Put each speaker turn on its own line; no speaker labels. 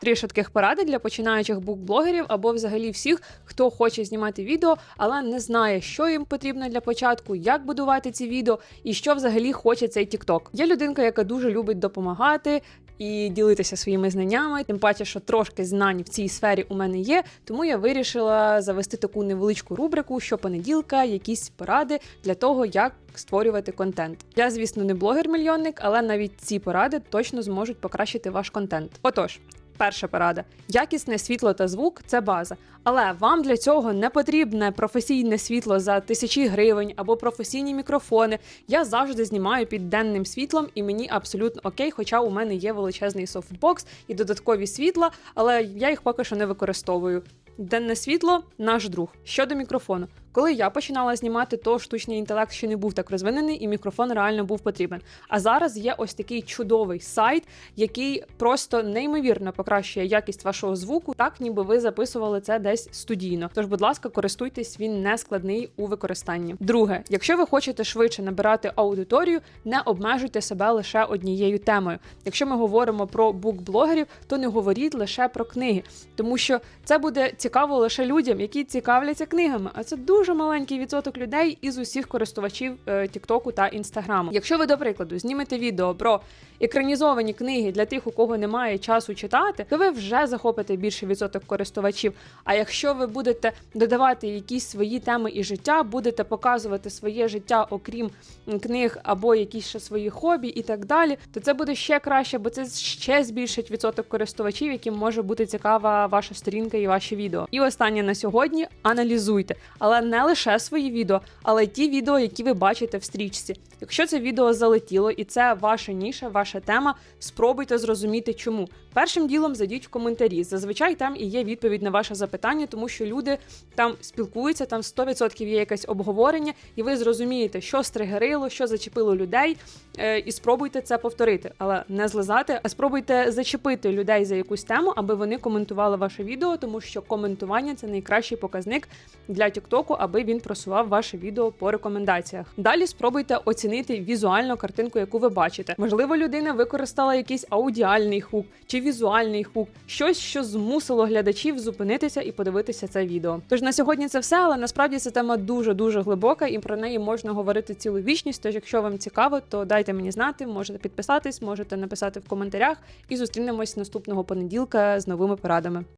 Три швидких поради для починаючих букблогерів або взагалі всіх, хто хоче знімати відео, але не знає, що їм потрібно для початку, як будувати ці відео і що взагалі хоче цей TikTok. Я людинка, яка дуже любить допомагати. І ділитися своїми знаннями, тим паче, що трошки знань в цій сфері у мене є. Тому я вирішила завести таку невеличку рубрику щопонеділка, якісь поради для того, як створювати контент. Я, звісно, не блогер-мільйонник, але навіть ці поради точно зможуть покращити ваш контент. Отож. Перша порада: якісне світло та звук це база. Але вам для цього не потрібне професійне світло за тисячі гривень або професійні мікрофони. Я завжди знімаю під денним світлом, і мені абсолютно окей, хоча у мене є величезний софтбокс і додаткові світла, але я їх поки що не використовую. Денне світло наш друг. Щодо мікрофону. Коли я починала знімати, то штучний інтелект ще не був так розвинений, і мікрофон реально був потрібен. А зараз є ось такий чудовий сайт, який просто неймовірно покращує якість вашого звуку, так ніби ви записували це десь студійно. Тож, будь ласка, користуйтесь, він не складний у використанні. Друге, якщо ви хочете швидше набирати аудиторію, не обмежуйте себе лише однією темою. Якщо ми говоримо про букблогерів, то не говоріть лише про книги, тому що це буде цікаво лише людям, які цікавляться книгами. А це дуже маленький відсоток людей із усіх користувачів е, Тіктоку та Інстаграму. Якщо ви, до прикладу, знімете відео про екранізовані книги для тих, у кого немає часу читати, то ви вже захопите більший відсоток користувачів. А якщо ви будете додавати якісь свої теми і життя, будете показувати своє життя, окрім книг або якісь ще свої хобі і так далі, то це буде ще краще, бо це ще збільшить відсоток користувачів, яким може бути цікава ваша сторінка і ваші відео. І останнє на сьогодні аналізуйте, але не лише свої відео, але й ті відео, які ви бачите в стрічці. Якщо це відео залетіло і це ваша ніша, ваша тема, спробуйте зрозуміти, чому. Першим ділом зайдіть в коментарі. Зазвичай там і є відповідь на ваше запитання, тому що люди там спілкуються, там 100% є якесь обговорення, і ви зрозумієте, що стригерило, що зачепило людей, е, і спробуйте це повторити, але не злизати, а спробуйте зачепити людей за якусь тему, аби вони коментували ваше відео, тому що коментування це найкращий показник для Тіктоку, аби він просував ваше відео по рекомендаціях. Далі спробуйте оцінити візуальну картинку, яку ви бачите. Можливо, людина використала якийсь аудіальний хук чи візуальний хук, щось, що змусило глядачів зупинитися і подивитися це відео. Тож на сьогодні це все, але насправді ця тема дуже дуже глибока, і про неї можна говорити цілу вічність. Тож, якщо вам цікаво, то дайте мені знати, можете підписатись, можете написати в коментарях, і зустрінемось наступного понеділка з новими порадами.